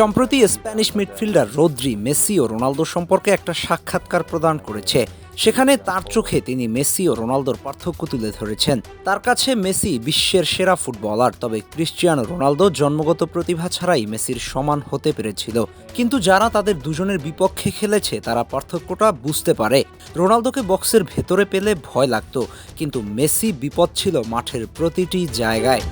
সম্প্রতি Spanish midfielder Rodri, Messi ও Ronaldo সম্পর্কে একটা সাক্ষাৎকার প্রদান করেছে। সেখানে তার চোখে তিনি মেসি ও রোনালদোর পার্থক্য তুলে ধরেছেন। তার কাছে মেসি বিশ্বের সেরা ফুটবলার, তবে ক্রিশ্চিয়ানো রোনালদো জন্মগত প্রতিভা ছাড়াই মেসির সমান হতে পেরেছিল। কিন্তু যারা তাদের দুজনের বিপক্ষে খেলেছে, তারা পার্থক্যটা বুঝতে পারে। রোনালদোকে বক্সের ভেতরে পেলে ভয় লাগত, কিন্তু মেসি বিপদ ছিল মাঠের প্রতিটি জায়গায়।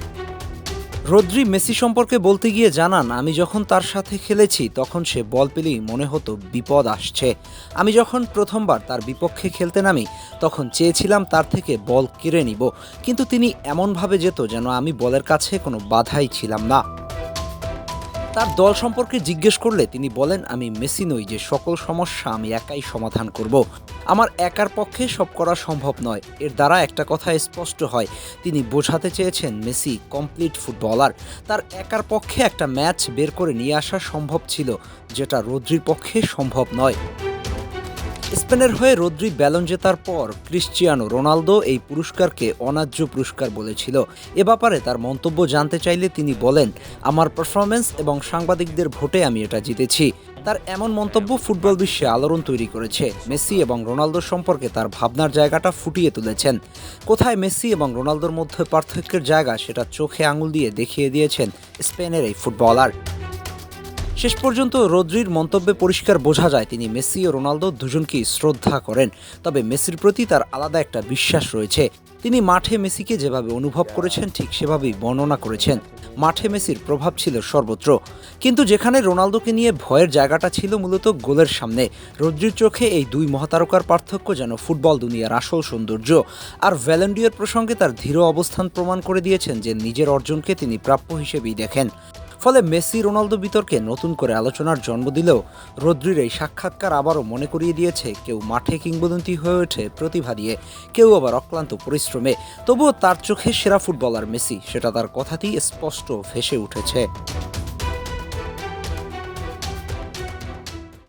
রদ্রি মেসি সম্পর্কে বলতে গিয়ে জানান, আমি যখন তার সাথে খেলেছি, তখন সে বল পেলেই মনে হতো বিপদ আসছে। আমি যখন প্রথমবার তার বিপক্ষে খেলতে নামি, তখন চেয়েছিলাম তার থেকে বল কেড়ে নিব। কিন্তু তিনি এমনভাবে যেত যেন আমি বলের কাছে কোনো বাধাই ছিলাম না। তার দল সম্পর্কে জিজ্ঞেস করলে তিনি বলেন, আমি মেসি নই, যে সকল সমস্যা আমি একাই সমাধান করব। আমার একার পক্ষে সব করা সম্ভব নয়। এর দ্বারা একটা কথা স্পষ্ট হয়। তিনি বোঝাতে চেয়েছেন, মেসি কমপ্লিট ফুটবলার। তার একার পক্ষে একটা ম্যাচ বের করে নিয়ে আসা সম্ভব ছিল, যেটা রোদ্রির পক্ষে সম্ভব নয়। স্পেনের হয়ে রদ্রি ব্যালন জেতার পর ক্রিশ্চিয়ানো রোনালদো এই পুরস্কারকে অন্যায্য পুরস্কার বলেছিল। এ ব্যাপারে তার মন্তব্য জানতে চাইলে তিনি বলেন, আমার পারফরমেন্স এবং সাংবাদিকদের ভোটে আমি এটা জিতেছি। তার এমন মন্তব্য ফুটবল বিশ্বে আলোড়ন তৈরি করেছে। মেসি এবং রোনালদোর সম্পর্কে তার ভাবনার জায়গাটা ফুটিয়ে তুলেছেন। কোথায় মেসি এবং রোনালদোর মধ্যে পার্থক্যের জায়গা সেটা চোখে আঙুল দিয়ে দেখিয়ে দিয়েছেন স্পেনের এই ফুটবলার। শেষ পর্যন্ত রদ্রির মন্তব্যে পরিষ্কার বোঝা যায় তিনি মেসি ও রোনালদো দুজনকেই শ্রদ্ধা করেন, তবে মেসির প্রতি তার আলাদা একটা বিশ্বাস রয়েছে। তিনি মাঠে মেসিকে যেভাবে অনুভব করেছেন, ঠিক সেভাবেই বর্ণনা করেছেন। মাঠে মেসির প্রভাব ছিল সর্বত্র। কিন্তু যেখানে রোনালদোকে নিয়ে ভয়ের জায়গাটা ছিল মূলত গোলের সামনে। রদ্রির চোখে এই দুই মহাতারকার পার্থক্য যেন ফুটবল দুনিয়ার আসল সৌন্দর্য। আর ভ্যালেন্ডিয়ার প্রসঙ্গে তার ধীর অবস্থান প্রমাণ করে দিয়েছেন যে নিজের অর্জনকে তিনি প্রাপ্য হিসেবেই দেখেন। ফলে মেসি রোনালদো বিতর্কে নতুন করে আলোচনার জন্ম দিলেও রদ্রির এই সাক্ষাৎকার আবারও মনে করিয়ে দিয়েছে, কেউ মাঠে কিংবদন্তি হয়ে ওঠে প্রতিভা দিয়ে কেউ আবার অক্লান্ত পরিশ্রমে। তবুও তার চোখে সেরা ফুটবলার মেসি, সেটা তার কথাতেই স্পষ্ট ভেসে উঠেছে।